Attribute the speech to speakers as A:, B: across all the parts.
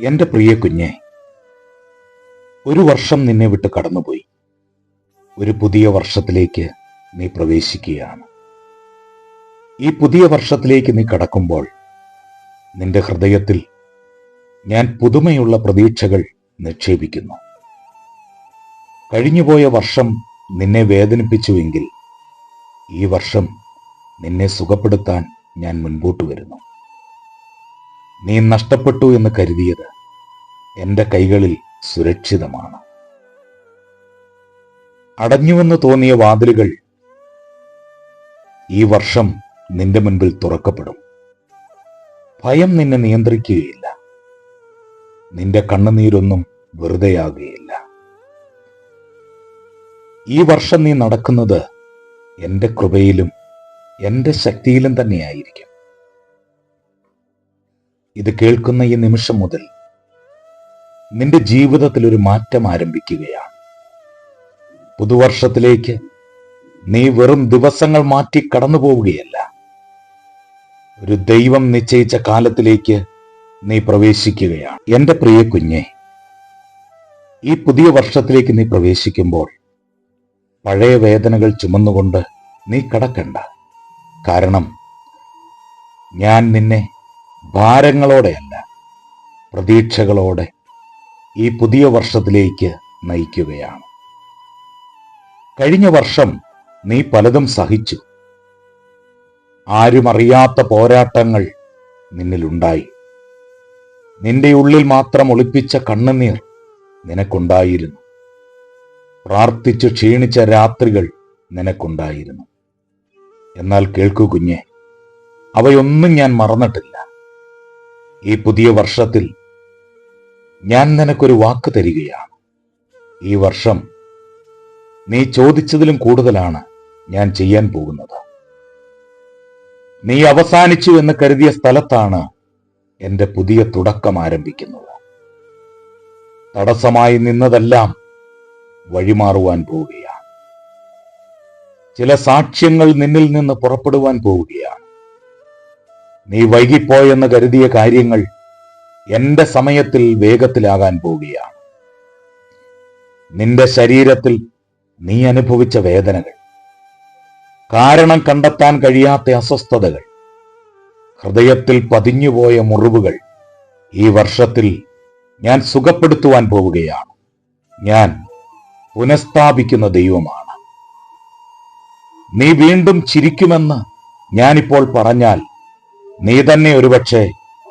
A: എന്റെ പ്രിയ കുഞ്ഞെ ഒരു വർഷം നിന്നെ വിട്ട് കടന്നുപോയി. ഒരു പുതിയ വർഷത്തിലേക്ക് നീ പ്രവേശിക്കുകയാണ്. ഈ പുതിയ വർഷത്തിലേക്ക് നീ കടക്കുമ്പോൾ നിന്റെ ഹൃദയത്തിൽ ഞാൻ പുതുമയുള്ള പ്രതീക്ഷകൾ നിക്ഷേപിക്കുന്നു. കഴിഞ്ഞുപോയ വർഷം നിന്നെ വേദനിപ്പിച്ചുവെങ്കിൽ ഈ വർഷം നിന്നെ സുഖപ്പെടുത്താൻ ഞാൻ മുൻപോട്ട് വരുന്നു. നീ നഷ്ടപ്പെട്ടു എന്ന് കരുതിയത് എന്റെ കൈകളിൽ സുരക്ഷിതമാണ്. അടഞ്ഞുവെന്ന് തോന്നിയ വാതിലുകൾ ഈ വർഷം നിന്റെ മുൻപിൽ തുറക്കപ്പെടും. ഭയം നിന്നെ നിയന്ത്രിക്കുകയില്ല. നിന്റെ കണ്ണുനീരൊന്നും വെറുതെയാകുകയില്ല. ഈ വർഷം നീ നടക്കുന്നത് എന്റെ കൃപയിലും എന്റെ ശക്തിയിലും തന്നെയായിരിക്കും. ഇത് കേൾക്കുന്ന ഈ നിമിഷം മുതൽ നിന്റെ ജീവിതത്തിൽ ഒരു മാറ്റം ആരംഭിക്കുകയാണ്. പുതുവർഷത്തിലേക്ക് നീ വെറും ദിവസങ്ങൾ മാറ്റി കടന്നു പോവുകയല്ല ഒരു ദൈവം നിശ്ചയിച്ച കാലത്തിലേക്ക് നീ പ്രവേശിക്കുകയാണ്. എന്റെ പ്രിയ കുഞ്ഞെ ഈ പുതിയ വർഷത്തിലേക്ക് നീ പ്രവേശിക്കുമ്പോൾ പഴയ വേദനകൾ ചുമന്നുകൊണ്ട് നീ കടക്കണ്ട. കാരണം ഞാൻ നിന്നെ ഭാരങ്ങളോടെയല്ല പ്രതീക്ഷകളോടെ ഈ പുതിയ വർഷത്തിലേക്ക് നയിക്കുകയാണ്. കഴിഞ്ഞ വർഷം നീ പലതും സഹിച്ചു. ആരുമറിയാത്ത പോരാട്ടങ്ങൾ നിന്നിലുണ്ടായി. നിന്റെ ഉള്ളിൽ മാത്രം ഒളിപ്പിച്ച കണ്ണുനീർ നിനക്കുണ്ടായിരുന്നു. പ്രാർത്ഥിച്ചു ക്ഷീണിച്ച രാത്രികൾ നിനക്കുണ്ടായിരുന്നു. എന്നാൽ കേൾക്കൂ കുഞ്ഞെ അവയൊന്നും ഞാൻ മറന്നിട്ടില്ല. ഈ പുതിയ വർഷത്തിൽ ഞാൻ നിനക്കൊരു വാക്ക് തരികയാണ്. ഈ വർഷം നീ ചോദിച്ചതിലും കൂടുതലാണ് ഞാൻ ചെയ്യാൻ പോകുന്നത്. നീ അവസാനിച്ചു എന്ന് കരുതിയ സ്ഥലത്താണ് എന്റെ പുതിയ തുടക്കം ആരംഭിക്കുന്നത്. തടസ്സമായി നിന്നതെല്ലാം വഴിമാറുവാൻ പോവുകയാണ്. ചില സാക്ഷ്യങ്ങൾ നിന്നിൽ നിന്ന് പുറപ്പെടുവാൻ പോവുകയാണ്. നീ വൈകിപ്പോയെന്ന് കരുതിയ കാര്യങ്ങൾ എന്റെ സമയത്തിൽ വേഗത്തിലാകാൻ പോവുകയാണ്. നിന്റെ ശരീരത്തിൽ നീ അനുഭവിച്ച വേദനകൾ കാരണം കണ്ടെത്താൻ കഴിയാത്ത അസ്വസ്ഥതകൾ ഹൃദയത്തിൽ പതിഞ്ഞുപോയ മുറിവുകൾ ഈ വർഷത്തിൽ ഞാൻ സുഖപ്പെടുത്തുവാൻ പോവുകയാണ്. ഞാൻ പുനഃസ്ഥാപിക്കുന്ന ദൈവമാണ്. നീ വീണ്ടും ചിരിക്കുമെന്ന് ഞാനിപ്പോൾ പറഞ്ഞാൽ നീ തന്നെ ഒരുപക്ഷെ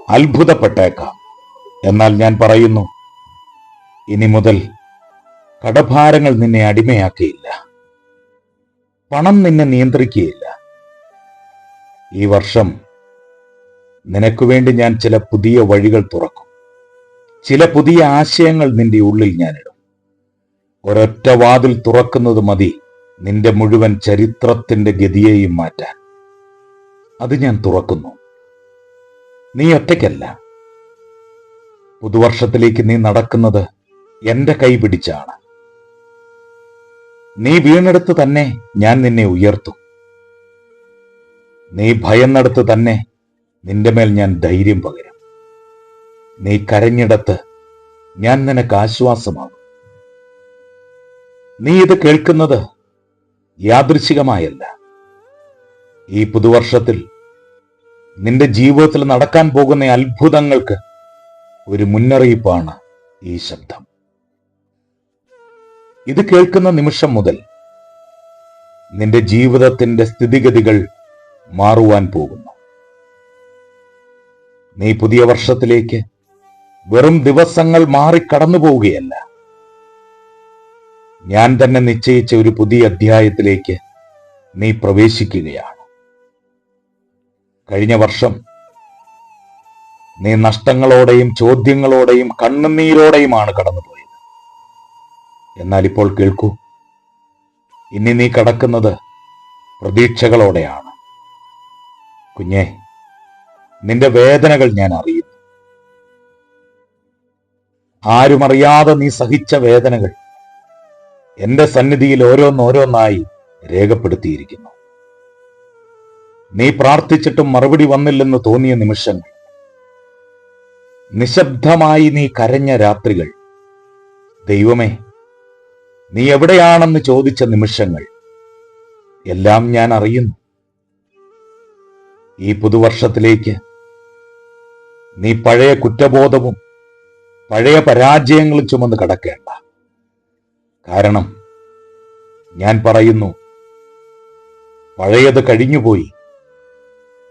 A: അത്ഭുതപ്പെട്ടേക്കാം. എന്നാൽ ഞാൻ പറയുന്നു ഇനി മുതൽ കടഭാരങ്ങൾ നിന്നെ അടിമയാക്കിയില്ല. പണം നിന്നെ നിയന്ത്രിക്കുകയില്ല. ഈ വർഷം നിനക്ക് വേണ്ടി ഞാൻ ചില പുതിയ വഴികൾ തുറക്കും. ചില പുതിയ ആശയങ്ങൾ നിന്റെ ഉള്ളിൽ ഞാനിടും. ഒരൊറ്റ വാതിൽ തുറക്കുന്നത് മതി നിന്റെ മുഴുവൻ ചരിത്രത്തിന്റെ ഗതിയെയും മാറ്റാൻ. അത് ഞാൻ തുറക്കുന്നു. നീ ഒറ്റയ്ക്കല്ല. പുതുവർഷത്തിലേക്ക് നീ നടക്കുന്നത് എന്റെ കൈ പിടിച്ചാണ്. നീ വീണെടുത്ത് തന്നെ ഞാൻ നിന്നെ ഉയർത്തും. നീ ഭയന്നെടുത്ത് തന്നെ നിന്റെ മേൽ ഞാൻ ധൈര്യം പകരും. നീ കരഞ്ഞിടത്ത് ഞാൻ നിനക്ക് ആശ്വാസമാകും. നീ ഇത് കേൾക്കുന്നത് യാദൃശികമായല്ല. ഈ പുതുവർഷത്തിൽ നിന്റെ ജീവിതത്തിൽ നടക്കാൻ പോകുന്ന അത്ഭുതങ്ങൾക്ക് ഒരു മുന്നറിയിപ്പാണ് ഈ ശബ്ദം. ഇത് കേൾക്കുന്ന നിമിഷം മുതൽ നിന്റെ ജീവിതത്തിന്റെ സ്ഥിതിഗതികൾ മാറുവാൻ പോകുന്നു. നീ പുതിയ വർഷത്തിലേക്ക് വെറും ദിവസങ്ങൾ മാറി കടന്നു പോവുകയല്ല. ഞാൻ തന്നെ നിശ്ചയിച്ച ഒരു പുതിയ അധ്യായത്തിലേക്ക് നീ പ്രവേശിക്കുകയാണ്. കഴിഞ്ഞ വർഷം നീ നഷ്ടങ്ങളോടെയും ചോദ്യങ്ങളോടെയും കണ്ണുനീരോടെയുമാണ് കടന്നുപോയത്. എന്നാൽ ഇപ്പോൾ കേൾക്കൂ ഇനി നീ കടക്കുന്നത് പ്രതീക്ഷകളോടെയാണ്. കുഞ്ഞെ നിന്റെ വേദനകൾ ഞാൻ അറിയുന്നു. ആരുമറിയാതെ നീ സഹിച്ച വേദനകൾ എന്റെ സന്നിധിയിൽ ഓരോന്നോരോന്നായി രേഖപ്പെടുത്തിയിരിക്കുന്നു. നീ പ്രാർത്ഥിച്ചിട്ടും മറുപടി വന്നില്ലെന്ന് തോന്നിയ നിമിഷങ്ങൾ നിശബ്ദമായി നീ കരഞ്ഞ രാത്രികൾ. ദൈവമേ നീ എവിടെയാണെന്ന് ചോദിച്ച നിമിഷങ്ങൾ എല്ലാം ഞാൻ അറിയുന്നു. ഈ പുതുവർഷത്തിലേക്ക് നീ പഴയ കുറ്റബോധവും പഴയ പരാജയങ്ങളും ചുമന്ന് കടക്കേണ്ട. കാരണം ഞാൻ പറയുന്നു പഴയത് കഴിഞ്ഞുപോയി.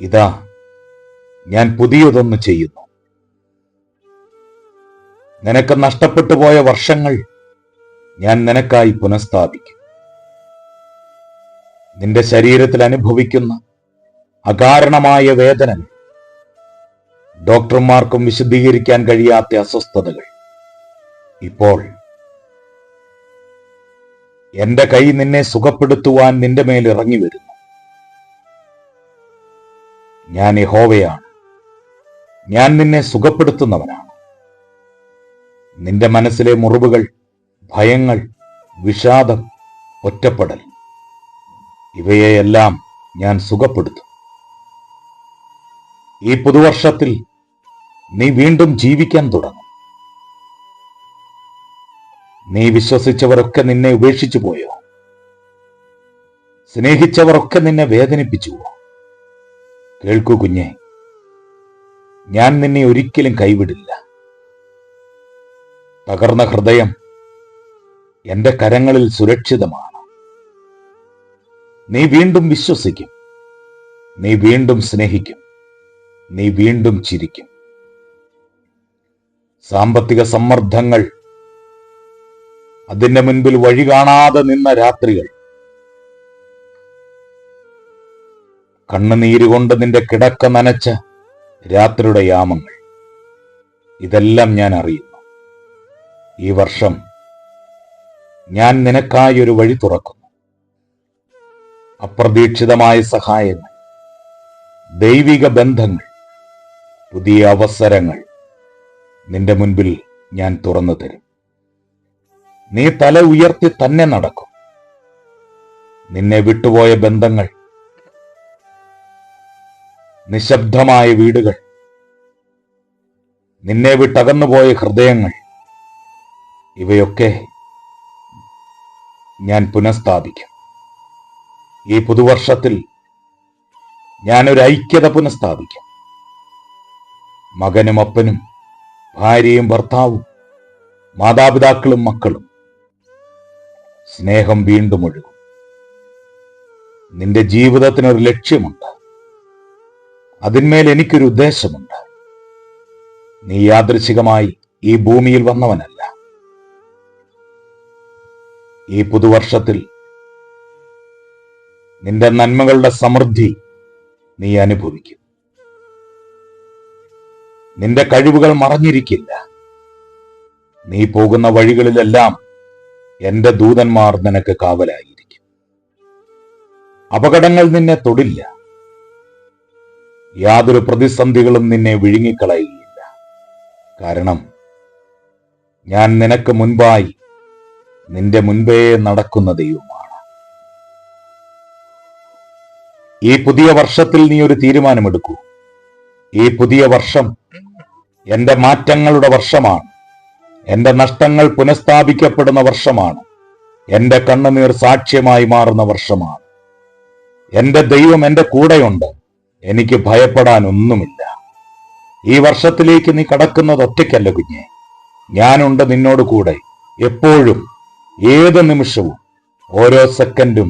A: ഇതാ ഞാൻ പുതിയതൊന്ന് ചെയ്യുന്നു. നിനക്ക് നഷ്ടപ്പെട്ടു പോയ വർഷങ്ങൾ ഞാൻ നിനക്കായി പുനഃസ്ഥാപിക്കും. നിന്റെ ശരീരത്തിൽ അനുഭവിക്കുന്ന അകാരണമായ വേദനകൾ ഡോക്ടർമാർക്കും വിശദീകരിക്കാൻ കഴിയാത്ത അസ്വസ്ഥതകൾ ഇപ്പോൾ എന്റെ കൈ നിന്നെ സുഖപ്പെടുത്തുവാൻ നിന്റെ മേൽ ഇറങ്ങി വരുന്നു. ഞാൻ യഹോവയാണ്. ഞാൻ നിന്നെ സുഖപ്പെടുത്തുന്നവനാണ്. നിന്റെ മനസ്സിലെ മുറിവുകൾ ഭയങ്ങൾ വിഷാദം ഒറ്റപ്പെടൽ ഇവയെയെല്ലാം ഞാൻ സുഖപ്പെടുത്തും. ഈ പുതുവർഷത്തിൽ നീ വീണ്ടും ജീവിക്കാൻ തുടങ്ങും. നീ വിശ്വസിച്ചവരൊക്കെ നിന്നെ ഉപേക്ഷിച്ചു പോയോ സ്നേഹിച്ചവരൊക്കെ നിന്നെ വേദനിപ്പിച്ചുവോ? കേൾക്കൂ കുഞ്ഞെ. ഞാൻ നിന്നെ ഒരിക്കലും കൈവിടില്ല. തകർന്ന ഹൃദയം എന്റെ കരങ്ങളിൽ സുരക്ഷിതമാണ്. നീ വീണ്ടും വിശ്വസിക്കും. നീ വീണ്ടും സ്നേഹിക്കും. നീ വീണ്ടും ചിരിക്കും. സാമ്പത്തിക സമ്മർദ്ദങ്ങൾ അതിന്റെ മുൻപിൽ വഴി കാണാതെ നിന്ന രാത്രികൾ കണ്ണുനീരുകൊണ്ട് നിന്റെ കിടക്ക നനച്ച രാത്രിയുടെ യാമങ്ങൾ. ഇതെല്ലാം ഞാൻ അറിയുന്നു. ഈ വർഷം ഞാൻ നിനക്കായി ഒരു വഴി തുറക്കുന്നു. അപ്രതീക്ഷിതമായ സഹായങ്ങൾ ദൈവിക ബന്ധങ്ങൾ പുതിയ അവസരങ്ങൾ നിന്റെ മുൻപിൽ ഞാൻ തുറന്നു തരും. നീ തല ഉയർത്തി തന്നെ നടക്കും. നിന്നെ വിട്ടുപോയ ബന്ധങ്ങൾ നിശബ്ദമായ വീടുകൾ. നിന്നെ വിട്ടകന്നുപോയ ഹൃദയങ്ങൾ. ഇവയൊക്കെ ഞാൻ പുനഃസ്ഥാപിക്കും. ഈ പുതുവർഷത്തിൽ ഞാനൊരു ഐക്യത പുനഃസ്ഥാപിക്കും. മകനും അപ്പനും ഭാര്യയും ഭർത്താവും മാതാപിതാക്കളും മക്കളും. സ്നേഹം വീണ്ടും ഒഴുകും. നിന്റെ ജീവിതത്തിനൊരു ലക്ഷ്യമുണ്ട്. അതിന്മേൽ എനിക്കൊരു ഉദ്ദേശമുണ്ട്. നീ യാദൃശികമായി ഈ ഭൂമിയിൽ വന്നവനല്ല. ഈ പുതുവർഷത്തിൽ നിന്റെ നന്മകളുടെ സമൃദ്ധി നീ അനുഭവിക്കും. നിന്റെ കഴിവുകൾ മറഞ്ഞിരിക്കില്ല. നീ പോകുന്ന വഴികളിലെല്ലാം എന്റെ ദൂതന്മാർ നിനക്ക് കാവലായിരിക്കും. അപകടങ്ങൾ നിന്നെ തൊടില്ല. യാതൊരു പ്രതിസന്ധികളും നിന്നെ വിഴുങ്ങിക്കളയുകയില്ല. കാരണം ഞാൻ നിനക്ക് മുൻപായി നിന്റെ മുൻപേ നടക്കുന്ന ദൈവമാണ്. ഈ പുതിയ വർഷത്തിൽ നീ ഒരു തീരുമാനമെടുക്കൂ. ഈ പുതിയ വർഷം എന്റെ മാറ്റങ്ങളുടെ വർഷമാണ്. എന്റെ നഷ്ടങ്ങൾ പുനഃസ്ഥാപിക്കപ്പെടുന്ന വർഷമാണ്. എന്റെ കണ്ണുനീർ സാക്ഷ്യമായി മാറുന്ന വർഷമാണ്. എന്റെ ദൈവം എന്റെ കൂടെയുണ്ട്. എനിക്ക് ഭയപ്പെടാൻ ഒന്നുമില്ല ഈ വർഷത്തിലേക്ക് നീ കടക്കുന്നത് ഒറ്റയ്ക്കല്ല കുഞ്ഞെ. ഞാനുണ്ട് നിന്നോട് കൂടെ. എപ്പോഴും ഏത് നിമിഷവും ഓരോ സെക്കൻഡും